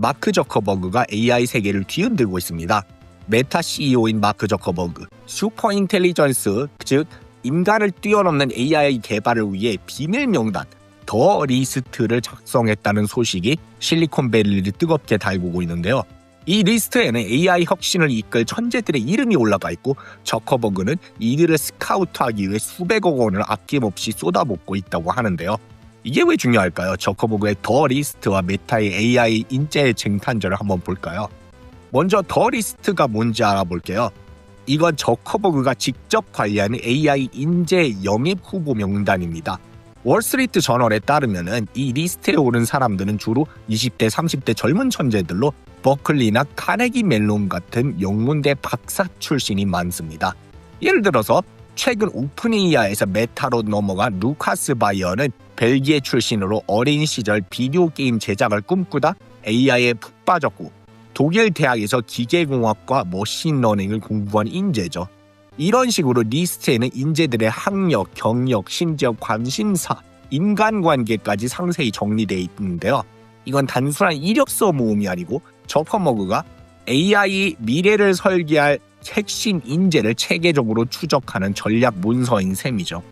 마크 저커버그가 AI 세계를 뒤흔들고 있습니다. 메타 CEO인 마크 저커버그, 슈퍼 인텔리전스, 즉 인간을 뛰어넘는 AI 개발을 위해 비밀 명단 더 리스트를 작성했다는 소식이 실리콘밸리를 뜨겁게 달구고 있는데요. 이 리스트에는 AI 혁신을 이끌 천재들의 이름이 올라가 있고 저커버그는 이들을 스카우트하기 위해 수백억 원을 아낌없이 쏟아붓고 있다고 하는데요. 이게 왜 중요할까요? 저커버그의 더 리스트와 메타의 AI 인재 쟁탈전을 한번 볼까요? 먼저 더 리스트가 뭔지 알아볼게요. 이건 저커버그가 직접 관리하는 AI 인재 영입 후보 명단입니다. 월스트리트 저널에 따르면은 이 리스트에 오른 사람들은 주로 20대, 30대 젊은 천재들로 버클리나 카네기 멜론 같은 영문대 박사 출신이 많습니다. 예를 들어서 최근 오픈 AI에서 메타로 넘어간 루카스 바이어는 벨기에 출신으로 어린 시절 비디오 게임 제작을 꿈꾸다 AI에 푹 빠졌고 독일 대학에서 기계공학과 머신러닝을 공부한 인재죠. 이런 식으로 리스트에는 인재들의 학력, 경력, 심지어 관심사, 인간관계까지 상세히 정리되어 있는데요. 이건 단순한 이력서 모음이 아니고 저퍼머그가 AI 미래를 설계할 핵심 인재를 체계적으로 추적하는 전략 문서인 셈이죠.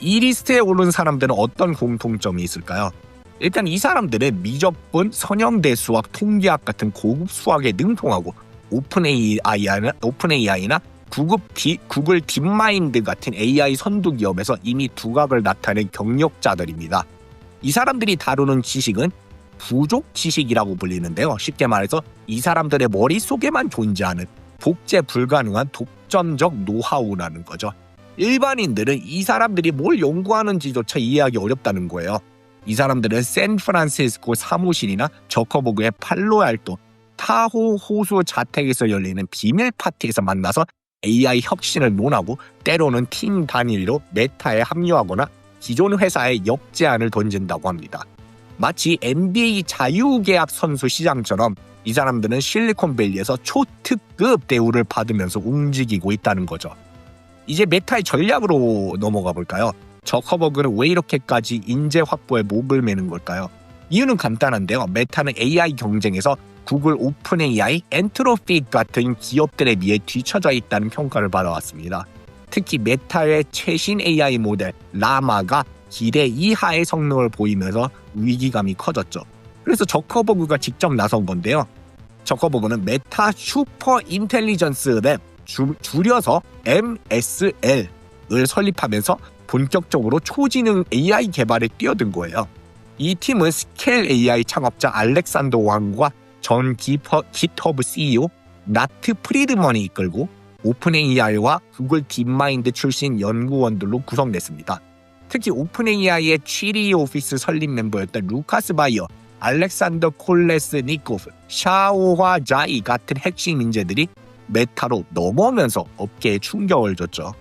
이 리스트에 오른 사람들은 어떤 공통점이 있을까요? 일단 이 사람들은 미적분, 선형대 수학, 통계학 같은 고급 수학에 능통하고 오픈 AI나, 오픈 AI나 구글, 디, 구글 딥마인드 같은 AI 선두 기업에서 이미 두각을 나타낸 경력자들입니다. 이 사람들이 다루는 지식은 부족 지식이라고 불리는데요. 쉽게 말해서 이 사람들의 머릿속에만 존재하는 복제 불가능한 독점적 노하우라는 거죠. 일반인들은 이 사람들이 뭘 연구하는지조차 이해하기 어렵다는 거예요. 이 사람들은 샌프란시스코 사무실이나 저커버그의 팔로알토, 타호 호수 자택에서 열리는 비밀 파티에서 만나서 AI 혁신을 논하고 때로는 팀 단위로 메타에 합류하거나 기존 회사에 역제안을 던진다고 합니다. 마치 NBA 자유계약 선수 시장처럼 이 사람들은 실리콘밸리에서 초특급 대우를 받으면서 움직이고 있다는 거죠. 이제 메타의 전략으로 넘어가 볼까요? 저커버그는 왜 이렇게까지 인재 확보에 목을 매는 걸까요? 이유는 간단한데요. 메타는 AI 경쟁에서 구글 오픈 AI, 엔트로픽 같은 기업들에 비해 뒤처져 있다는 평가를 받아왔습니다. 특히 메타의 최신 AI 모델 라마가 기대 이하의 성능을 보이면서 위기감이 커졌죠. 그래서 저커버그가 직접 나선 건데요. 저커버그는 메타 슈퍼 인텔리전스 랩 주, 줄여서 MSL을 설립하면서 본격적으로 초지능 AI 개발에 뛰어든 거예요. 이 팀은 스케일 AI 창업자 알렉산더 왕과 전 기퍼, 깃허브 CEO 나트 프리드먼이 이끌고 오픈 AI와 구글 딥마인드 출신 연구원들로 구성됐습니다. 특히 오픈 AI의 취리 오피스 설립 멤버였던 루카스 바이어, 알렉산더 콜레스니코프, 샤오화 자이 같은 핵심 인재들이 메타로 넘어오면서 업계에 충격을 줬죠.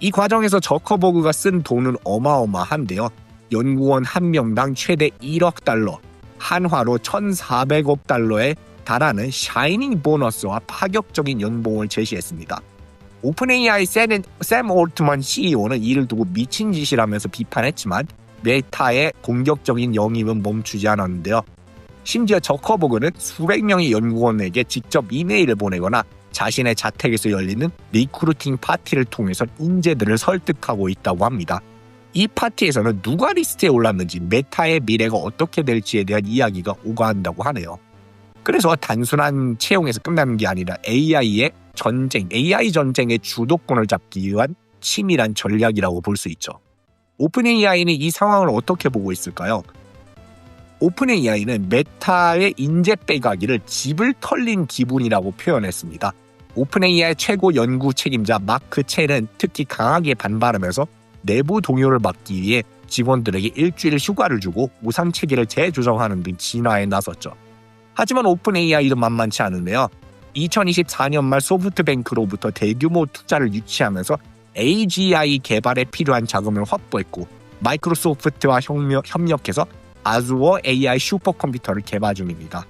이 과정에서 저커버그가 쓴 돈은 어마어마한데요. 연구원 한 명당 최대 1억 달러, 한화로 1,400억 달러에 달하는 샤이닝 보너스와 파격적인 연봉을 제시했습니다. 오픈 AI 샘, 샘 올트만 CEO는 이를 두고 미친 짓이라면서 비판했지만 메타의 공격적인 영입은 멈추지 않았는데요. 심지어 저커버그는 수백 명의 연구원에게 직접 이메일을 보내거나 자신의 자택에서 열리는 리크루팅 파티를 통해서 인재들을 설득하고 있다고 합니다. 이 파티에서는 누가 리스트에 올랐는지 메타의 미래가 어떻게 될지에 대한 이야기가 오가한다고 하네요. 그래서 단순한 채용에서 끝나는 게 아니라 AI의 전쟁, AI 전쟁의 주도권을 잡기 위한 치밀한 전략이라고 볼 수 있죠. 오픈 AI는 이 상황을 어떻게 보고 있을까요? 오픈 AI는 메타의 인재 빼가기를 집을 털린 기분이라고 표현했습니다. 오픈 AI 최고 연구 책임자 마크 첸은 특히 강하게 반발하면서 내부 동요를 막기 위해 직원들에게 일주일 휴가를 주고 우산 체계를 재조정하는 등 진화에 나섰죠. 하지만 오픈 AI도 만만치 않은데요. 2024년 말 소프트뱅크로부터 대규모 투자를 유치하면서 AGI 개발에 필요한 자금을 확보했고 마이크로소프트와 협력, 해서 아주어 AI 슈퍼컴퓨터를 개발 중입니다.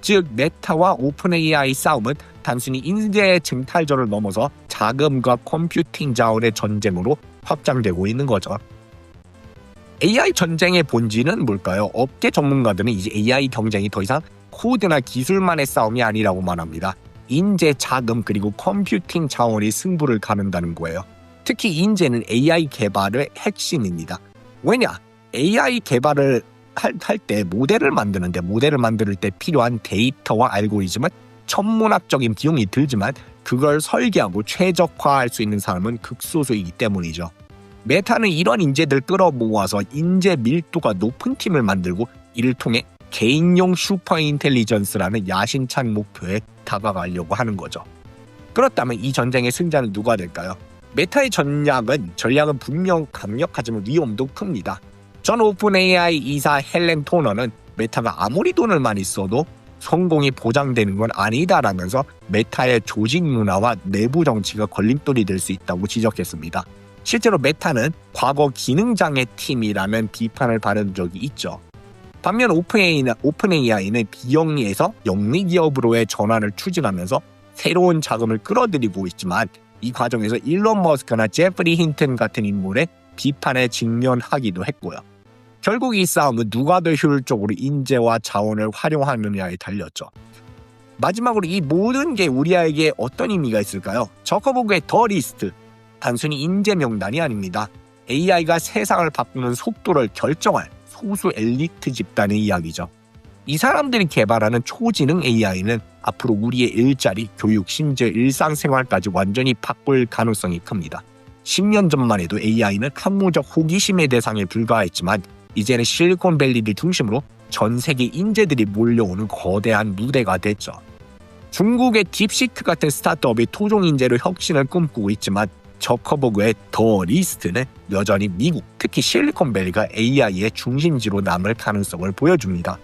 즉 메타와 오픈 AI 싸움은 단순히 인재 증탈전을 넘어서 자금과 컴퓨팅 자원의 전쟁으로 확장되고 있는 거죠. AI 전쟁의 본질은 뭘까요? 업계 전문가들은 이제 AI 경쟁이 더 이상 코드나 기술만의 싸움이 아니라고 말합니다. 인재, 자금 그리고 컴퓨팅 자원이 승부를 가른다는 거예요. 특히 인재는 AI 개발의 핵심입니다. 왜냐? AI 개발을 할때 모델을 만드는데 모델을 만들 때 필요한 데이터와 알고리즘은 천문학적인 비용이 들지만 그걸 설계하고 최적화할 수 있는 사람은 극소수이기 때문이죠. 메타는 이런 인재들 끌어모아서 인재 밀도가 높은 팀을 만들고 이를 통해 개인용 슈퍼 인텔리전스라는 야심찬 목표에 다가가려고 하는 거죠. 그렇다면 이 전쟁의 승자는 누가 될까요? 메타의 전략은 전략은 분명 강력하지만 위험도 큽니다. 전 오픈 AI 이사 헬렌 토너는 메타가 아무리 돈을 많이 써도 성공이 보장되는 건 아니다라면서 메타의 조직 문화와 내부 정치가 걸림돌이 될 수 있다고 지적했습니다. 실제로 메타는 과거 기능장애 팀이라는 비판을 받은 적이 있죠. 반면 오픈AI는, 오픈AI는 비영리에서 영리 기업으로의 전환을 추진하면서 새로운 자금을 끌어들이고 있지만 이 과정에서 일론 머스크나 제프리 힌튼 같은 인물의 비판에 직면하기도 했고요. 결국 이 싸움은 누가 더 효율적으로 인재와 자원을 활용하느냐에 달렸죠. 마지막으로 이 모든 게 우리에게 어떤 의미가 있을까요? 저커버그의 더 리스트 단순히 인재 명단이 아닙니다. AI가 세상을 바꾸는 속도를 결정할 소수 엘리트 집단의 이야기죠. 이 사람들이 개발하는 초지능 AI는 앞으로 우리의 일자리, 교육, 심지어 일상생활까지 완전히 바꿀 가능성이 큽니다. 10년 전만 해도 AI는 학무적 호기심의 대상에 불과했지만 이제는 실리콘밸리를 중심으로 전 세계 인재들이 몰려오는 거대한 무대가 됐죠. 중국의 딥시크 같은 스타트업이 토종 인재로 혁신을 꿈꾸고 있지만 저커버그의 더 리스트는 여전히 미국, 특히 실리콘밸리가 AI의 중심지로 남을 가능성을 보여줍니다.